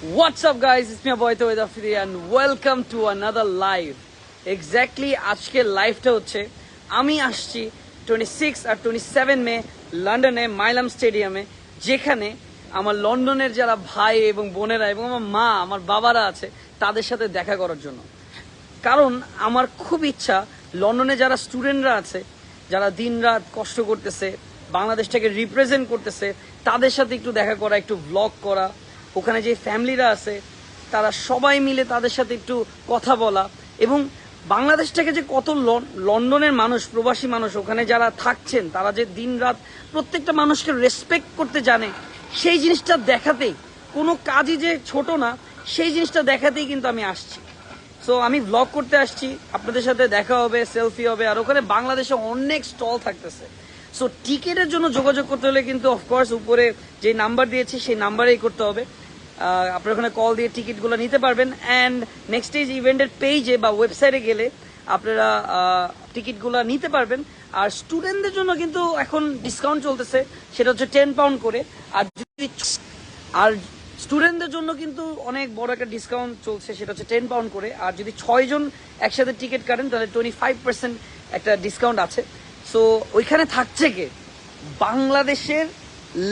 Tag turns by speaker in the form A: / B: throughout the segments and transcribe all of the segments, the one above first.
A: What's up, guys? It's me boy Tawid Afridi and welcome to another live. Exactly আজকের লাইভটা হচ্ছে, আমি আসছি টোয়েন্টি সিক্স আর টোয়েন্টি সেভেন মে লন্ডনে মাইলাম স্টেডিয়ামে যেখানে আমার লন্ডনের যারা ভাই এবং বোনেরা এবং আমার মা, আমার বাবারা আছে, তাদের সাথে দেখা করার জন্য কারণ আমার খুব ইচ্ছা লন্ডনে যারা স্টুডেন্টরা আছে, যারা দিনরাত কষ্ট করতেছে, বাংলাদেশটাকে রিপ্রেজেন্ট করতেছে, তাদের সাথে একটু দেখা করা, একটু ব্লগ করা ওখানে যে ফ্যামিলিরা আছে, তারা সবাই মিলে তাদের সাথে একটু কথা বলা এবং বাংলাদেশটাকে যে কত লন- লন্ডনের মানুষ, প্রবাসী মানুষ ওখানে যারা থাকছেন, তারা যে দিনরাত প্রত্যেকটা মানুষকে রেসপেক্ট করতে জানে, সেই জিনিসটা দেখাতেই, কোনো কাজই যে ছোট না, সেই জিনিসটা দেখাতেই কিন্তু আমি আসছি। সো আমি ব্লগ করতে আসছি, আপনাদের সাথে দেখা হবে সেলফি হবে, আর ওখানে বাংলাদেশে অনেক স্টল থাকতেছে। সো টিকিটের জন্য যোগাযোগ করতে হলে কিন্তু অফকোর্স উপরে যে নাম্বার দিয়েছি, সেই নাম্বারেই করতে হবে। আপনারা ওখানে কল দিয়ে টিকিটগুলো নিতে পারবেন। অ্যান্ড নেক্সট স্টেজ ইভেন্টের পেজে বা ওয়েবসাইটে গেলে আপনারা টিকিটগুলো নিতে পারবেন। আর স্টুডেন্টদের জন্য কিন্তু এখন ডিসকাউন্ট চলতেছে। সেটা হচ্ছে টেন পাউন্ড করে। আর যদি আর স্টুডেন্টদের জন্য কিন্তু অনেক বড় একটা ডিসকাউন্ট চলছে। সেটা হচ্ছে টেন পাউন্ড করে। আর যদি ছয়জন একসাথে টিকিট কাটেন, তাহলে টোয়েন্টি ফাইভ পার্সেন্ট একটা ডিসকাউন্ট আছে। সো ওইখানে থাকছে কে? বাংলাদেশের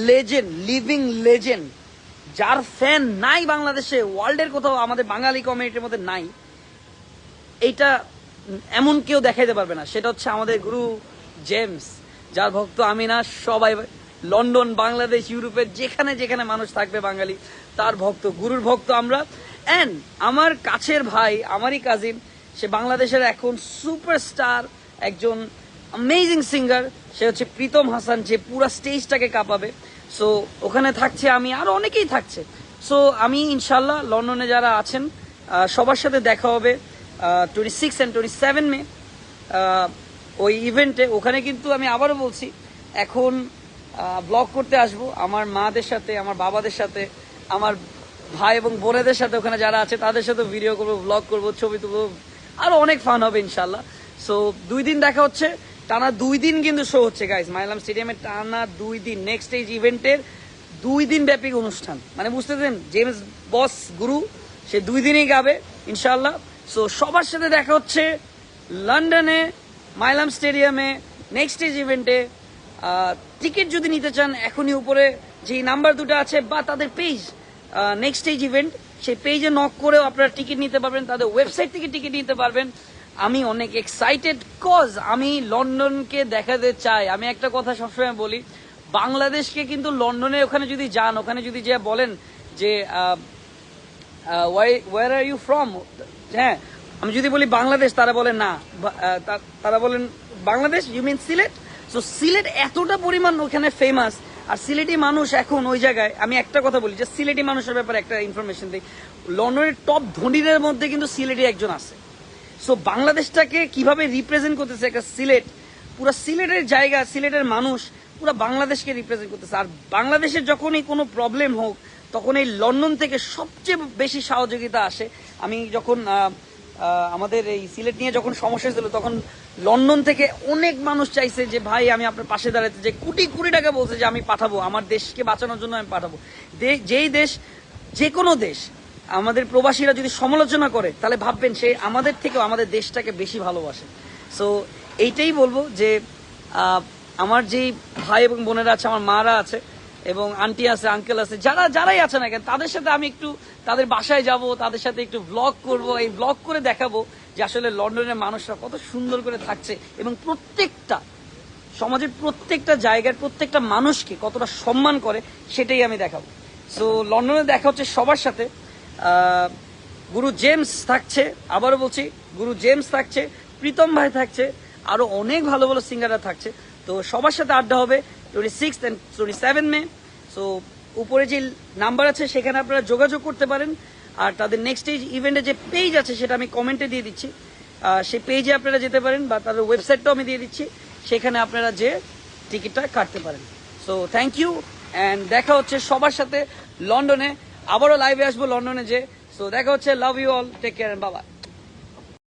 A: লেজেন্ড লিভিং লেজেন্ড যার ফ্যান নাই বাংলাদেশে ওয়ার্ল্ডের কোথাও আমাদের বাঙালি কমিউনিটির মধ্যে নাই, এইটা এমন কেউ দেখাইতে পারবে না। সেটা হচ্ছে আমাদের গুরু জেমস, যার ভক্ত আমি না, সবাই লন্ডন, বাংলাদেশ ইউরোপের যেখানে যেখানে মানুষ থাকবে বাঙালি, তার ভক্ত, গুরুর ভক্ত আমরা। অ্যান্ড আমার কাছের ভাই, আমারই কাজিন সে বাংলাদেশের এখন সুপারস্টার একজন অ্যামেজিং সিঙ্গার সে হচ্ছে প্রীতম হাসান, যে পুরো স্টেজটাকে কাঁপাবে। সো ওখানে থাকছে আমি, আর অনেকেই থাকছে। সো আমি ইনশাল্লাহ লন্ডনে যারা আছেন সবার সাথে দেখা হবে twenty six and twenty seven May ওই ইভেন্টে ওখানে কিন্তু আমি আবারও বলছি, এখন ব্লগ করতে আসব। আমার মাদের সাথে, আমার বাবাদের সাথে, আমার ভাই এবং বোনেদের সাথে ওখানে যারা আছে, তাদের সাথে ভিডিও করব ব্লগ করব, ছবি তুলবো। আরও অনেক ফান হবে ইনশাল্লাহ সো দুই দিন দেখা হচ্ছে। টানা দুই দিন কিন্তু শো হচ্ছে গাইজ মাইলাম স্টেডিয়ামে টানা দুই দিন নেক্সট এই ইভেন্টের দুই দিন ব্যাপী অনুষ্ঠান। মানে বুঝতে দেন জেমস বস গুরু সে দুই দিনই গাবে ইনশাল্লাহ সো সবার সাথে দেখা হচ্ছে লন্ডনে মাইলাম স্টেডিয়ামে নেক্সট স্টেজ ইভেন্টে টিকিট যদি নিতে চান, এখনই উপরে যে নাম্বার দুটো আছে বা তাদের পেজ নেক্সট স্টেজ ইভেন্ট সেই পেজে নক করেও আপনারা টিকিট নিতে পারবেন, তাদের ওয়েবসাইট থেকে টিকিট নিতে পারবেন। আমি অনেক এক্সাইটেড কজ আমি লন্ডনকে দেখাতে চাই। আমি একটা কথা সবসময় বলি, বাংলাদেশকে কিন্তু লন্ডনে ওখানে যদি যান, ওখানে যদি যে বলেন যে ওয়ার আর ইউ ফ্রম হ্যাঁ আমি যদি বলি বাংলাদেশ, তারা বলেন না। তারা বলেন Bangladesh you mean Sylhet? So Sylhet এতটা পরিমাণ ওখানে ফেমাস আর সিলেটি মানুষ এখন ওই জায়গায়, আমি একটা কথা বলি, যে সিলেটি মানুষের ব্যাপারে একটা ইনফরমেশন দিই। লন্ডনের টপ ধনীদের মধ্যে কিন্তু সিলেটি একজন আছে। সো বাংলাদেশটাকে কীভাবে রিপ্রেজেন্ট করতেছে একটা সিলেট, পুরো সিলেটের জায়গা, সিলেটের মানুষ পুরো বাংলাদেশকে রিপ্রেজেন্ট করতেছে। আর বাংলাদেশের যখনই কোনো প্রবলেম হোক, তখন এই লন্ডন থেকে সবচেয়ে বেশি সহযোগিতা আসে। আমি যখন আমাদের এই সিলেট নিয়ে যখন সমস্যা ছিল তখন লন্ডন থেকে অনেক মানুষ চাইছে যে, ভাই, আমি আপনার পাশে দাঁড়াতে। যে কোটি কোটি টাকা বলছে যে, আমি পাঠাবো, আমার দেশকে বাঁচানোর জন্য আমি পাঠাবো। যেই দেশ যে কোনো দেশ আমাদের প্রবাসীরা যদি সমালোচনা করে, তাহলে ভাববেন সে আমাদের থেকেও আমাদের দেশটাকে বেশি ভালোবাসে। সো এইটাই বলব যে আমার যেই ভাই এবং বোনেরা আছে, আমার মারা আছে, এবং আন্টি আছে, আঙ্কেল আছে, যারা, যারাই আছে না কেন, তাদের সাথে আমি একটু, তাদের বাসায় যাব, তাদের সাথে একটু ব্লগ করব, এই ব্লগ করে দেখাবো যে আসলে লন্ডনের মানুষরা কত সুন্দর করে থাকছে এবং প্রত্যেকটা, সমাজের প্রত্যেকটা জায়গার প্রত্যেকটা মানুষকে কতটা সম্মান করে, সেটাই আমি দেখাবো। সো লন্ডনে দেখা হচ্ছে সবার সাথে। গুরু জেমস থাকছে, আবারও বলছি, গুরু জেমস থাকছে, প্রীতম ভাই থাকছে, আরও অনেক ভালো ভালো সিঙ্গাররা থাকছে। তো সবার সাথে আড্ডা হবে twenty six and twenty seven May. So উপরে যে নাম্বার আছে, সেখানে আপনারা যোগাযোগ করতে পারেন। আর তাদের নেক্সট স্টেজ ইভেন্টে যে পেজ আছে, সেটা আমি কমেন্টে দিয়ে দিচ্ছি। সেই পেজে আপনারা যেতে পারেন বা তাদের ওয়েবসাইটটাও আমি দিয়ে দিচ্ছি। সেখানে আপনারা যে টিকিটটা কাটতে পারেন। সো থ্যাংক ইউ অ্যান্ড দেখা হচ্ছে সবার সাথে লন্ডনে আবারও লাইভে আসব লন্ডনে যে। সো দেখা হচ্ছে love you all take care বাবা